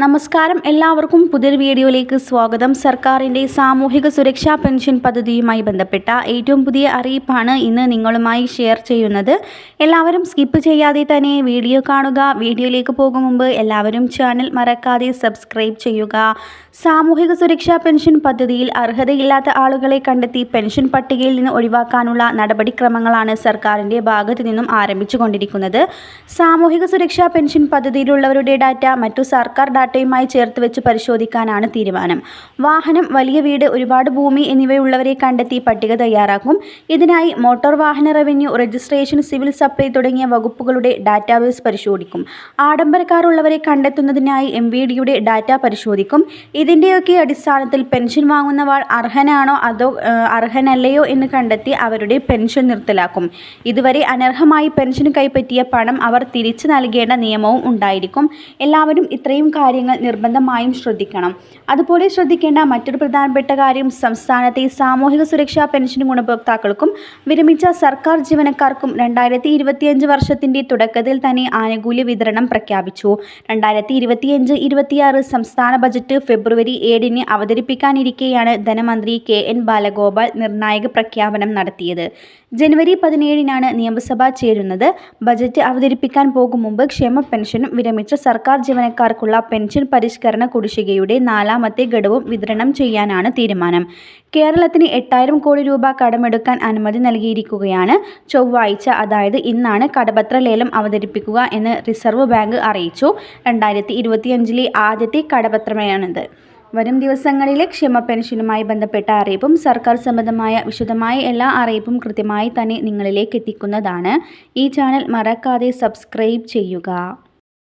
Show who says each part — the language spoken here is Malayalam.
Speaker 1: നമസ്കാരം. എല്ലാവർക്കും പുതിയൊരു വീഡിയോയിലേക്ക് സ്വാഗതം. സർക്കാരിന്റെ സാമൂഹിക സുരക്ഷാ പെൻഷൻ പദ്ധതിയുമായി ബന്ധപ്പെട്ട ഏറ്റവും പുതിയ അറിയിപ്പാണ് ഇന്ന് നിങ്ങളുമായി ഷെയർ ചെയ്യുന്നത്. എല്ലാവരും സ്കിപ്പ് ചെയ്യാതെ തന്നെ വീഡിയോ കാണുക. വീഡിയോയിലേക്ക് പോകും മുമ്പ് എല്ലാവരും ചാനൽ മറക്കാതെ സബ്സ്ക്രൈബ് ചെയ്യുക. സാമൂഹിക സുരക്ഷാ പെൻഷൻ പദ്ധതിയിൽ അർഹതയില്ലാത്ത ആളുകളെ കണ്ടെത്തി പെൻഷൻ പട്ടികയിൽ നിന്ന് ഒഴിവാക്കാനുള്ള നടപടിക്രമങ്ങളാണ് സർക്കാരിന്റെ ഭാഗത്തു നിന്നും ആരംഭിച്ചുകൊണ്ടിരിക്കുന്നത്. സാമൂഹിക സുരക്ഷാ പെൻഷൻ പദ്ധതിയിലുള്ളവരുടെ ഡാറ്റ മറ്റു സർക്കാർ ഡാറ്റയുമായി ചേർത്ത് വെച്ച് പരിശോധിക്കാനാണ് തീരുമാനം. വാഹനം വലിയ വീട് ഒരുപാട് ഭൂമി എന്നിവയുള്ളവരെ കണ്ടെത്തി പട്ടിക തയ്യാറാക്കും. ഇതിനായി മോട്ടോർ വാഹന റവന്യൂ രജിസ്ട്രേഷൻ സിവിൽ സപ്ലൈ തുടങ്ങിയ വകുപ്പുകളുടെ ഡാറ്റാബേസ് പരിശോധിക്കും. ആഡംബരക്കാരുള്ളവരെ കണ്ടെത്തുന്നതിനായി എം വി ഡിയുടെ ഡാറ്റ പരിശോധിക്കും. ഇതിന്റെയൊക്കെ അടിസ്ഥാനത്തിൽ പെൻഷൻ വാങ്ങുന്നവാൾ അർഹനാണോ അതോ അർഹനല്ലയോ എന്ന് കണ്ടെത്തി അവരുടെ പെൻഷൻ നിർത്തലാക്കും. ഇതുവരെ അനർഹമായി പെൻഷൻ കൈപ്പറ്റിയ പണം അവർ തിരിച്ചു നൽകേണ്ട നിയമവും ഉണ്ടായിരിക്കും. എല്ലാവരും ഇത്രയും കാര്യങ്ങൾ നിർബന്ധമായും ശ്രദ്ധിക്കണം. അതുപോലെ ശ്രദ്ധിക്കേണ്ട മറ്റൊരു പ്രധാനപ്പെട്ട കാര്യം സംസ്ഥാനത്തെ സാമൂഹിക സുരക്ഷാ പെൻഷൻ ഗുണഭോക്താക്കൾക്കും വിരമിച്ച സർക്കാർ ജീവനക്കാർക്കും രണ്ടായിരത്തി ഇരുപത്തിയഞ്ച് വർഷത്തിന്റെ തുടക്കത്തിൽ തന്നെ ആനുകൂല്യ വിതരണം പ്രഖ്യാപിച്ചു. രണ്ടായിരത്തി ഇരുപത്തിയഞ്ച് ഇരുപത്തിയാറ് സംസ്ഥാന ബജറ്റ് ഫെബ്രുവരി ഏഴിന് അവതരിപ്പിക്കാനിരിക്കെയാണ് ധനമന്ത്രി കെ എൻ ബാലഗോപാൽ നിർണായക പ്രഖ്യാപനം നടത്തിയത്. ജനുവരി പതിനേഴിനാണ് നിയമസഭ ചേരുന്നത്. ബജറ്റ് അവതരിപ്പിക്കാൻ പോകും മുമ്പ് ക്ഷേമ പെൻഷനും വിരമിച്ച സർക്കാർ ജീവനക്കാർക്കുള്ള പെൻഷൻ പരിഷ്കരണ കുടിശ്ശികയുടെ നാലാമത്തെ ഘടവും വിതരണം ചെയ്യാനാണ് തീരുമാനം. കേരളത്തിന് എട്ടായിരം കോടി രൂപ കടമെടുക്കാൻ അനുമതി നൽകിയിരിക്കുകയാണ് ചൊവ്വാഴ്ച. അതായത് ഇന്നാണ് കടപത്ര ലേലം അവതരിപ്പിക്കുക എന്ന് റിസർവ് ബാങ്ക് അറിയിച്ചു. രണ്ടായിരത്തി ഇരുപത്തിയഞ്ചിലെ ആദ്യത്തെ കടപത്രമാണിത് വരും ദിവസങ്ങളിലെ ക്ഷമ പെൻഷനുമായി ബന്ധപ്പെട്ട അറിയിപ്പും സർക്കാർ സംബന്ധമായ വിശദമായ എല്ലാ അറിയിപ്പും കൃത്യമായി തന്നെ നിങ്ങളിലേക്ക് എത്തിക്കുന്നതാണ്. ഈ ചാനൽ മറക്കാതെ സബ്സ്ക്രൈബ് ചെയ്യുക.